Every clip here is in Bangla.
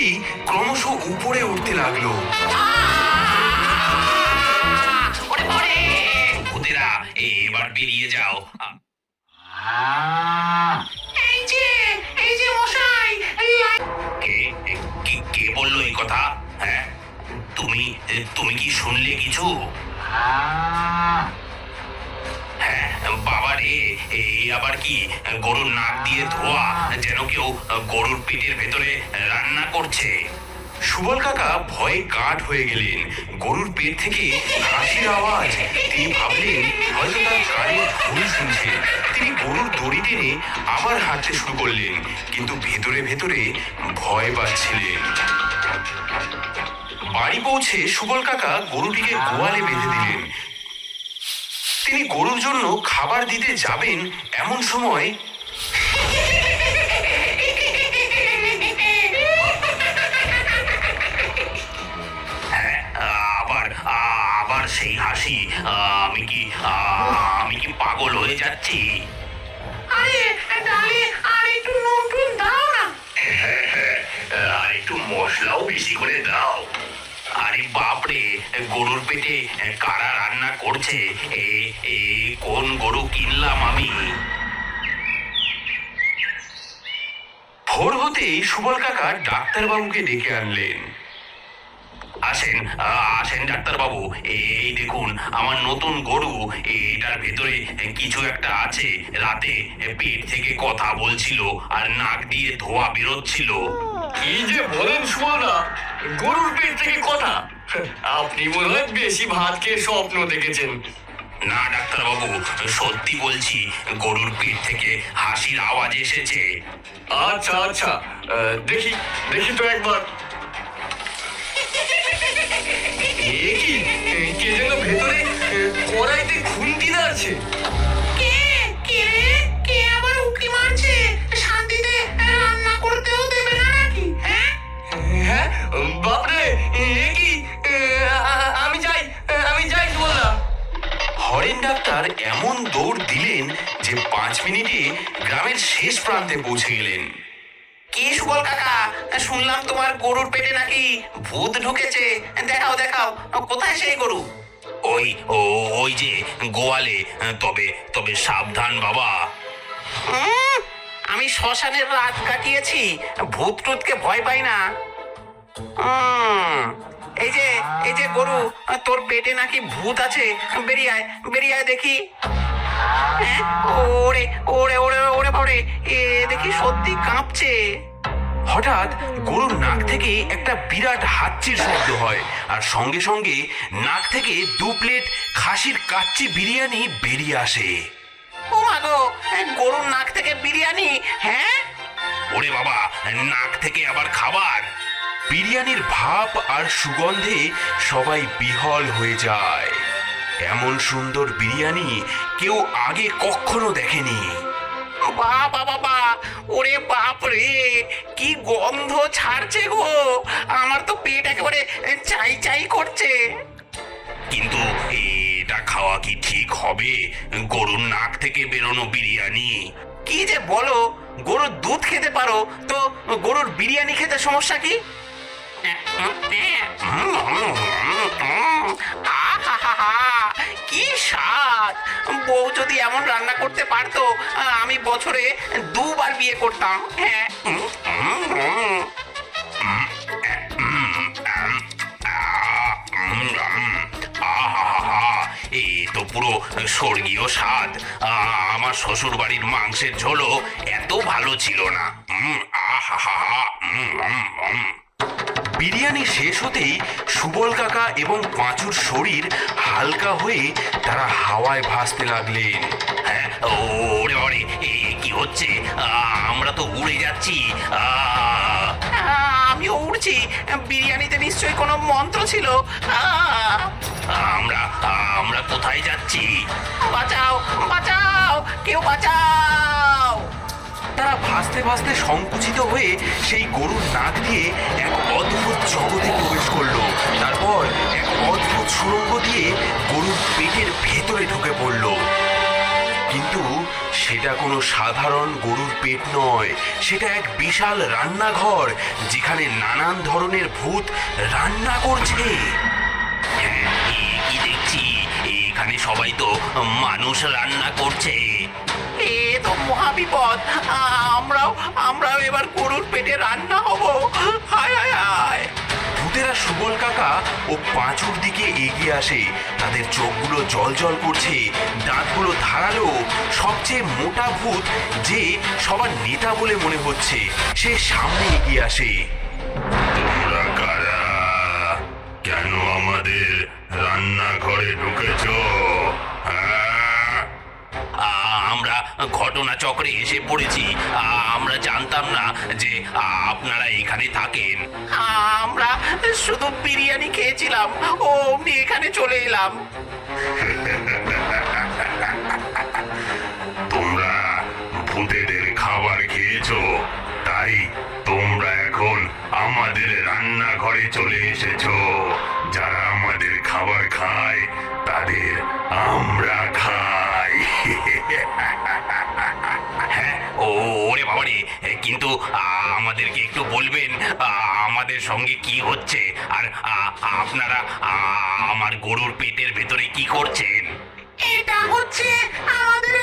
গরুটি ক্রমশ উপরে উঠতে লাগল। ভূতেরা এবার বেরিয়ে যাও। এই যে এই যে মশাই কে কে কে বলল এই কথা? হ্যাঁ? তুমি তুমি কি শুনলে কিছু? হ্যাঁ এই আবার কি? গরুর নাক দিয়ে ধোয়া, যেন কেউ গরুর পেটের ভেতরে রান্না করছে। সুবল কাকা ভয়ে কাঠ হয়ে গেলেন। গরুর পেট থেকে হাসির আওয়াজ। তিনি ভাবলেন, হয়তো তার কানে ভুল শুনছেন তিনি গরুর দড়ি টেনে আবার হাঁটতে শুরু করলেন, কিন্তু ভেতরে ভেতরে ভয় পাচ্ছিলেন। বাড়ি পৌঁছে সুবল কাকা গরুটিকে গোয়ালে বেঁধে দিলেন। তিনি গরুর জন্য খাবার দিতে যাবেন এমন সময় আবার আবার সেই হাসি। আমি কি আমি কি পাগল হয়ে যাচ্ছি? আরে ডালে আর একটু নুন দাও না। আর একটু মশলাও বেশি করে দাও। গরুর পেটে কারা রান্না করছে? কোন গরু কিনলাম আমি? ভোর হতেই সুবল কাকা ডাক্তারবাবুকে ডেকে আনলেন। আসেন আসেন ডাক্তারবাবু। এই দেখুন, আমার নতুন গরু, এটার ভেতরে কিছু একটা আছে। রাতে পেট থেকে কথা বলছিল আর নাক দিয়ে ধোয়া বেরোচ্ছিল। কি যে বলেন সুমনা, গরুর পেট থেকে কথা? আপনি মনে হয় বেশি ভাত খেয়ে স্বপ্ন দেখেছেন। না ডাক্তারবাবু সত্যি বলছি গরুর পিঠ থেকে হাসির আওয়াজ এসেছে। আচ্ছা আচ্ছা আহ, দেখি দেখি তো একবার। কি যেন ভেতরে কড়াইতে খুন্তি আছে? দৌড় দিলেন যে পাঁচ মিনিটে গ্রামের শেষ প্রান্তে পৌঁছে গেলেন। কি সুবল কাকা? শুনলাম তোমার গরুর পেটে নাকি ভূত ঢুকেছে। দেখাও দেখাও কোথায় সেই গরু? ওই ও ওই যে গোয়ালে তবে তবে সাবধান বাবা। আমি শ্মশানের রাত কাটিয়েছি ভূত টুতকে ভয় পাই না। এই যে এই যে গরু তোর পেটে নাকি ভূত আছে বেরিয়ে বেরিয়ায় দেখি। হ্যাঁ ওরে ওরে ওরে ওরে এ দেখি সত্যি কাঁপছে। হঠাৎ গরুর নাক থেকে একটা বিরাট শব্দ হয়, আর সঙ্গে সঙ্গে নাক থেকে দু প্লেট খাসির কাচ্চি বিরিয়ানি বেরিয়ে আসে। ও মা গো গরুর নাক থেকে বিরিয়ানি হ্যাঁ? ওরে বাবা, নাক থেকে আবার খাবার। বিরিয়ানির ভাপ আর সুগন্ধে সবাই বিহল হয়ে যায়। এমন সুন্দর বিরিয়ানি কেউ আগে কখনো দেখেনি। বাবা বাবা ওরে বাপ রে কি গন্ধ ছাড়ছে গো। আমার তো পেট একেবারে চাই চাই করছে। কিন্তু এটা খাওয়া কি ঠিক হবে? গরুর নাক থেকে বেরোনো বিরিয়ানি। কি যে বলো গরুর দুধ খেতে পারো তো গরুর বিরিয়ানি খেতে সমস্যা কি? আহাহাহা, কি স্বাদ। বউ যদি এমন রান্না করতে পারতো আমি বছরে দুবার বিয়ে করতাম। হ্যাঁ। আহ, তো পুরো স্বর্গীয় স্বাদ। আহ, আমার শ্বশুর বাড়ির মাংসের ঝোলও এত ভালো ছিল না। উম, উম। বিরিয়ানি শেষ হতেই সুবল কাকা এবং পাঁচুর শরীর হালকা হয়ে তারা হাওয়ায় ভাসতে লাগলেন। হ্যাঁ ওরে ওরে কি হচ্ছে? আমরা তো উড়ে যাচ্ছি। আমিও উড়ছি। বিরিয়ানিতে নিশ্চয়ই কোনো মন্ত্র ছিল। আমরা আমরা কোথায় যাচ্ছি? বাঁচাও বাঁচাও, কেউ বাঁচাও। ভাসতে ভাসতে সংকুচিত হয়ে সেই গরুর নাক দিয়ে এক অদ্ভুত জগতে প্রবেশ করল। তারপর এক অদ্ভুত সুড়ঙ্গ দিয়ে গরুর পেটের ভেতরে ঢুকে পড়ল। কিন্তু সেটা কোনো সাধারণ গরুর পেট নয়, সেটা এক বিশাল রান্নাঘর, যেখানে নানান ধরনের ভূত রান্না করছে। এখানে সবাই তো মানুষ রান্না করছে। এ তো মহাবিপদ আমরাও আমরাও এবার গরুর পেটে রান্না হব। হায় হায় হায়। ভূতেরা সুবল কাকা ও পাঁচুর দিকে এগিয়ে আসে। তাদের চোখগুলো জল জল করছে, দাঁতগুলো ধারালো। সবচেয়ে মোটা ভূত যে সবার নেতা বলে মনে হচ্ছে, সে সামনে এগিয়ে আসে। আমাদের রান্নাঘরে ঢুকেছ? আমরা ঘটনা চক্রে এসে পড়েছি। আমরা জানতাম না যে আপনারা এখানে থাকেন। আমরা শুধু বিরিয়ানি খেয়েছিলাম। ও, অমনি এখানে চলে এলাম। তোমরা ভূতেদের খাবার খেয়েছো, তাই তোমরা এখন আমাদের রান্নাঘরে চলে এসেছ। যারা আমাদের খাবার খায়, তাদের আমরা খাই। হ্যাঁ ও ওরে বাবারে কিন্তু আমাদেরকে একটু বলবেন আমাদের সঙ্গে কি হচ্ছে? আর আপনারা আমার গরুর পেটের ভেতরে কি করছেন? এটা হচ্ছে আমাদের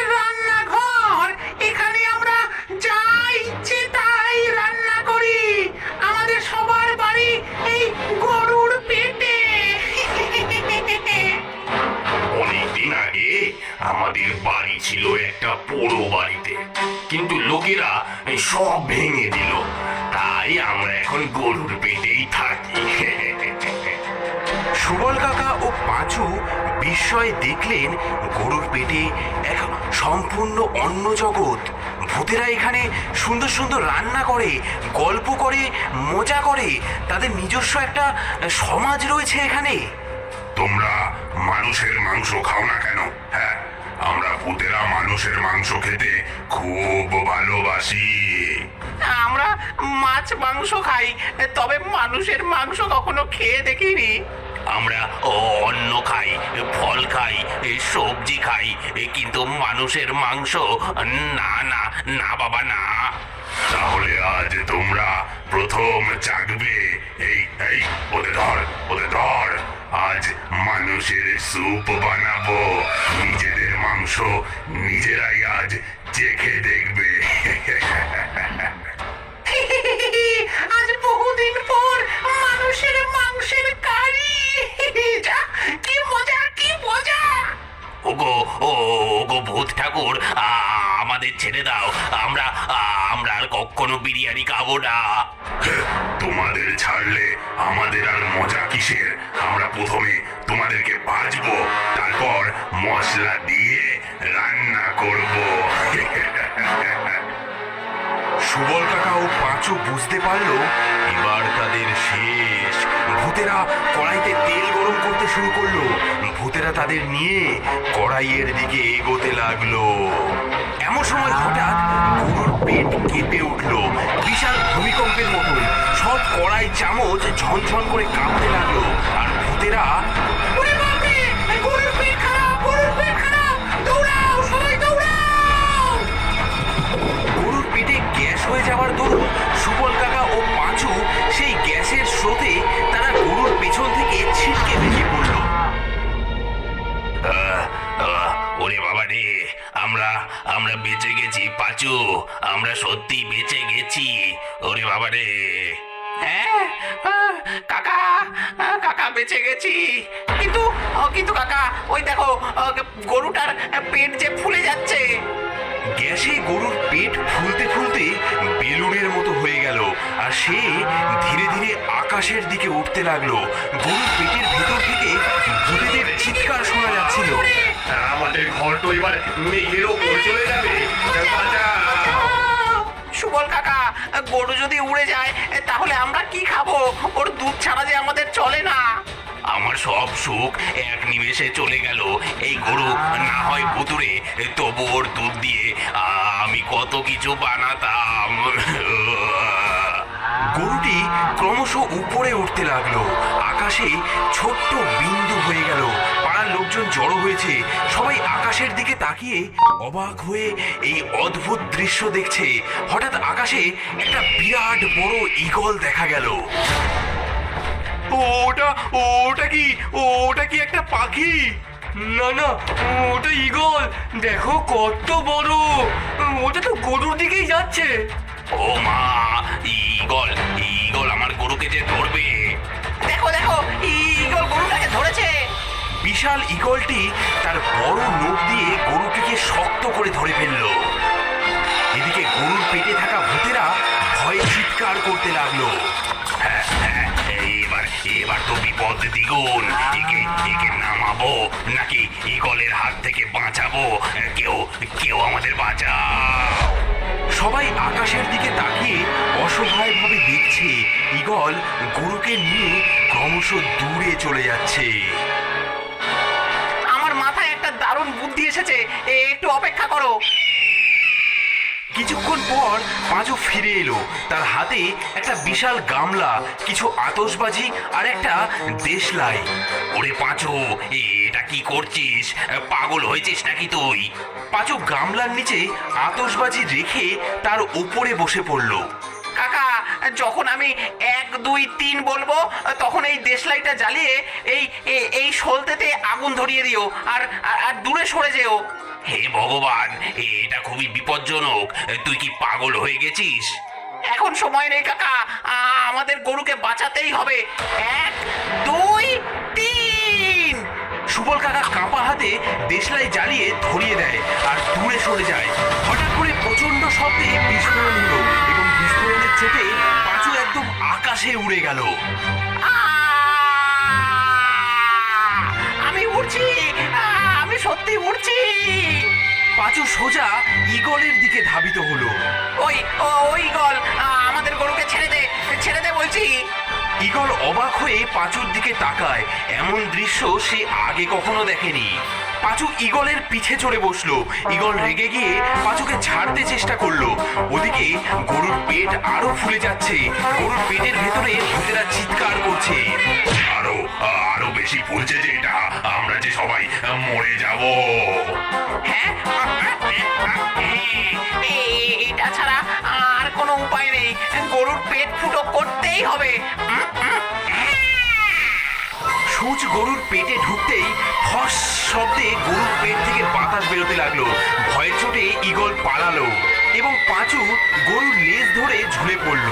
কিন্তু লোকেরা সব ভেঙে দিল। তাই আমরা এখন গরুর পেটেই থাকি। সুবল কাকা ও পাঁচু বিস্ময়ে দেখলেন গরুর পেটে এক সম্পূর্ণ অন্য জগৎ। ভূতেরা এখানে সুন্দর সুন্দর রান্না করে, গল্প করে, মজা করে। তাদের নিজস্ব একটা সমাজ রয়েছে এখানে। তোমরা মানুষের মাংস খাও না কেন? ভূতেরা মানুষের মাংস খেতে খুব ভালোবাসি। আমরা মাছ মাংস খাই তবে মানুষের মাংস কখনো খেয়ে দেখিনি। আমরা অন্ন খাই ফল খাই সবজি খাই কিন্তু মানুষের মাংস না না না বাবা না। তাহলে আজ তোমরা প্রথম জাগবে। এই এই ওদের ধর ওদের ধর। আজ মানুষের স্যুপ বানাবো। নিজেদের মাংস নিজেরাই আজ চেখে দেখবে। আজ বহুদিন পর মানুষের মাংসের কারি। কি মজা কি মজা। ওগো ওগো ভূত ঠাকুর আমাদের ছেড়ে দাও। আমরা আমরা আর কখনো বিরিয়ানি খাব না। বুঝতে পারল, এবার তাদের শেষ। ভূতেরা কড়াইতে তেল গরম করতে শুরু করল। ভূতেরা তাদের নিয়ে কড়াইয়ের দিকে এগোতে লাগল। এমন সময় হঠাৎ গরুর পেট কেঁপে উঠল। বিশাল ভূমিকম্পের মতন সব কড়াই চামচ ঝনঝন করে কাঁপতে লাগল। আর ভূতেরা গরুর পেটে গ্যাস হয়ে যাওয়ার দরুন সুবল কাকা ও পাঁচু সেই গ্যাসের স্রোতে তারা গরুর পেছন থেকে ছিটকে বেরিয়ে পড়ল। ওরে বাবা রে, আমরা আমরা বেঁচে গেছি, পাচু, আমরা সত্যি বেঁচে গেছি। ওরে বাবা রে। হ্যাঁ কাকা কাকা বেঁচে গেছি। কিন্তু কিন্তু কাকা, ওই দেখো গরুটার পেট যে ফুলে যাচ্ছে। গ্যাসে গরুর পেট ফুলতে ফুলতে বেলুনের মতো হয়ে গেল আর সে ধীরে ধীরে আকাশের দিকে উঠতে লাগল। গরুর পেটের ভেতর থেকে ভূতেদের চিৎকার শোনা যাচ্ছিল। আমাদের ঘর তো এবার মেঘের ওপর চলে যাবে। সুবল কাকা গরু যদি উড়ে যায় তাহলে আমরা কি খাব? ওর দুধ ছাড়া যে আমাদের চলে না। আমার সব সুখ এক নিমেষে চলে গেল। এই গরু না হয় ভুতুরে তবু ওর দুধ দিয়ে আমি কত কিছু বানাতাম। গরুটি ক্রমশ উপরে উঠতে লাগল। আকাশে ছোট্ট বিন্দু হয়ে গেল। পাড়ার লোকজন জড়ো হয়েছে। সবাই আকাশের দিকে তাকিয়ে অবাক হয়ে এই অদ্ভুত দৃশ্য দেখছে। হঠাৎ আকাশে একটা বিরাট বড় ঈগল দেখা গেল। ওটা ওটা কি? ওটা কি একটা পাখি? না না ওটা ইগল দেখো কত বড়। ওটা তো গরুর দিকেই যাচ্ছে। ও মা ঈগল ঈগল আমার গরুকে যে ধরবে। দেখো দেখো ইগল গরুটাকে ধরেছে। বিশাল ঈগলটি তার বড় নোখ দিয়ে গরুটিকে শক্ত করে ধরে ফেলল। এদিকে গরুর পেটে থাকা ভূতেরা ভয়ে চিৎকার করতে লাগল। এবার এবার তো বিপদ দ্বিগুণ। একে একে নামাবো নাকি ঈগলের হাত থেকে বাঁচাবো? কেউ কেউ আমাদের বাঁচাও। সবাই আকাশের দিকে তাকিয়ে অসহায়ভাবে দেখছে ঈগল গরুকে নিয়ে ক্রমশ দূরে চলে যাচ্ছে। আমার মাথায় একটা দারুণ বুদ্ধি এসেছে একটু অপেক্ষা করো। কিছুক্ষণ পর পাঁচু ফিরে এলো। তার হাতে একটা বিশাল গামলা, কিছু আতসবাজি আর একটা দেশলাই। ওরে পাঁচু এটা কি করছিস? পাগল হয়েছিস নাকি তুই? পাঁচু গামলার নিচে আতসবাজি রেখে তার উপরে বসে পড়ল। কাকা যখন আমি এক দুই তিন বলব তখন এই দেশলাইটা জ্বালিয়ে এই এই সলতেতে আগুন ধরিয়ে দিও আর আর- দূরে সরে যেও। হে ভগবান এটা খুবই বিপজ্জনক। তুই কি পাগল হয়ে গেছিস? এখন সময় নেই কাকা। আমাদের গরুকে বাঁচাতেই হবে। এক দুই তিন। সুবল কাকা কাঁপা হাতে দেশলাই জ্বালিয়ে ধরিয়ে দেয় আর দূরে সরে যায়। হঠাৎ করে প্রচণ্ড শব্দে বিস্ফোরণ হলো বিস্ফোরণের পাঁচু একদম আকাশে উড়ে গেল। আমি উড়ছি আমি সত্যি উড়ছি। পাঁচু সোজা ঈগলের দিকে ধাবিত হলো। ওই ওই গল আমাদের গরুকে ছেড়ে দে ছেড়ে দে বলছি। ইগল অবাক হয়ে পাঁচুর দিকে তাকায়। এমন দৃশ্য সে আগে কখনো দেখেনি। পাঁচু ঈগলের পিঠে চড়ে বসল। ঈগল রেগে গিয়ে পাঁচুকে ছাড়তে চেষ্টা করল। ওদিকে গরুর পেট আরও ফুলে যাচ্ছে। গরুর পেটের ভেতরে ভূতেরা চিৎকার করছে। আরও আরও বেশি ফুলছে যে এটা। আমরা যে সবাই মরে যাব। হ্যাঁ এটা ছাড়া আর কোনো উপায় নেই। গরুর পেট ফুটো করতেই হবে। সূচ গরুর পেটে ঢুকতেই ফস শব্দে গরুর পেট থেকে বাতাস বেরোতে লাগল। ভয়ের চোটে ইগল পালালো এবং পাঁচু গরুর লেজ ধরে ঝুলে পড়ল।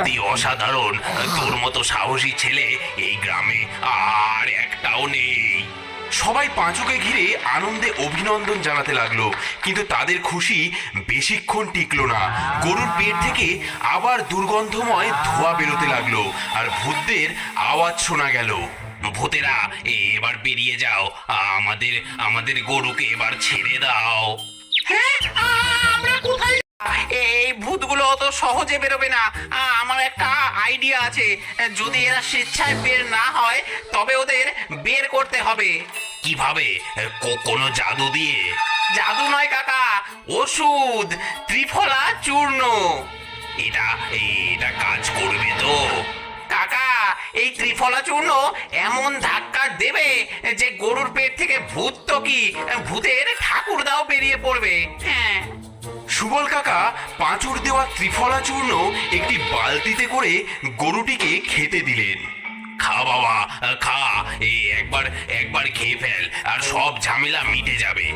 সত্যি অসাধারণ। তোর মতো সাহসী ছেলে এই গ্রামে আর একটাও নেই। সবাই পাঁচুকে ঘিরে আনন্দে অভিনন্দন জানাতে লাগল, কিন্তু তাদের খুশি বেশিক্ষণ টিকলো না। গরুর পেট থেকে আবার দুর্গন্ধময় ধোঁয়া বেরোতে লাগল, আর ভূতদের আওয়াজ শোনা গেল। ভূতেরা, এবার বেরিয়ে যাও। আমাদের আমাদের গরুকে এবার ছেড়ে দাও। হ্যাঁ আমরা কোথায় এই ভূতগুলো অত সহজে বেরোবে না। আমার একটা আইডিয়া আছে। যদি এরা স্বেচ্ছায় বের না হয় তবে ওদের বের করতে হবে। কীভাবে? কোনো জাদু দিয়ে? জাদু নয় কাকা। ওষুধ ত্রিফলা চূর্ণ। এটা এটা কাজ করবে তো। কাকা এই ত্রিফলা চূর্ণ এমন ধাক্কা দেবে যে গরুর পেট থেকে ভূত তো কি? ভূতের ঠাকুরদাও বেরিয়ে পড়বে। হ্যাঁ। সুবল কাকা পাঁচুর দেওয়া ত্রিফলা চূর্ণ একটি বালতিতে করে গরুটিকে খেতে দিলেন। খা বাবা খা এই একবার একবার খেয়ে ফেল আর সব ঝামেলা মিটে যাবে।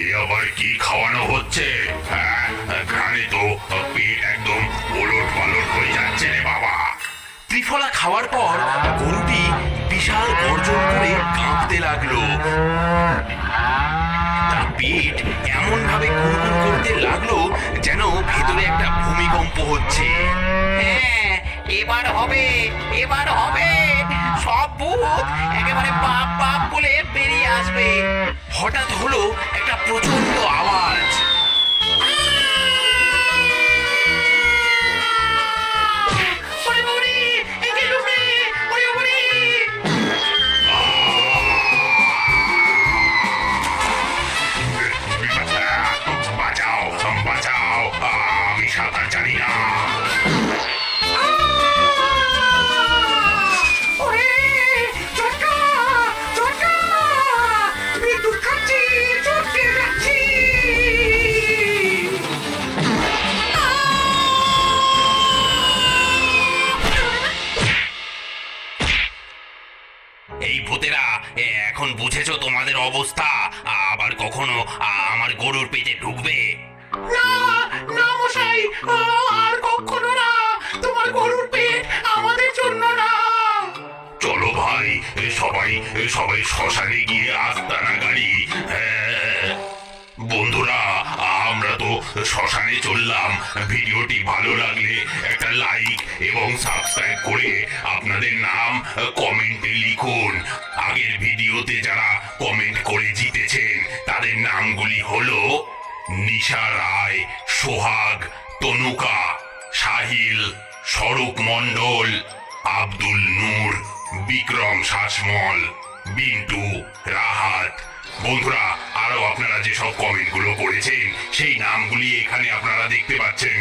এ আবার কি খাওয়ানো হচ্ছে? হ্যাঁ ঘাড়ে তো পেট একদম ওলট পালট হয়ে যাচ্ছে রে বাবা। ত্রিফলা খাওয়ার পর গরুটি বিশাল গর্জন করে কাঁপতে লাগল। পেট এমন ভাবে কুড়কুড় করতে লাগল যেন ভেতরে একটা ভূমিকম্প হচ্ছে। হ্যাঁ এবার হবে এবার হবে। সব ভূত একেবারে বাপ বাপ বলে বেরিয়ে আসবে। হঠাৎ হলো একটা প্রচণ্ড আওয়াজ। বুঝেছ তোমাদের অবস্থা আবার কখনো আমার গরুর পেটে ঢুকবে না, না মশাই, আর কখনো না। তোমার গরুর পেট আমাদের জন্য না চলো ভাই সবাই সবাই শ্মশানে গিয়ে আস্তানা গাড়ি হ্যাঁ। বন্ধুরা শ্মশানে চললাম। ভিডিওটি ভালো লাগলে একটা লাইক এবং সাবস্ক্রাইব করে আপনাদের নাম কমেন্টে লিখুন। আগের ভিডিওতে যারা কমেন্ট করে জিতেছেন, তাদের নামগুলি হলো নিশা রায়, সোহাগ, তনুকা, সাহিল, স্বরূপ মণ্ডল, আব্দুল নূর, বিক্রম শাসমল, বিন্টু, রাহাত। বন্ধুরা আপনারা যেসব কমেন্টগুলো করেছেন সেই নামগুলি এখানে আপনারা দেখতে পাচ্ছেন।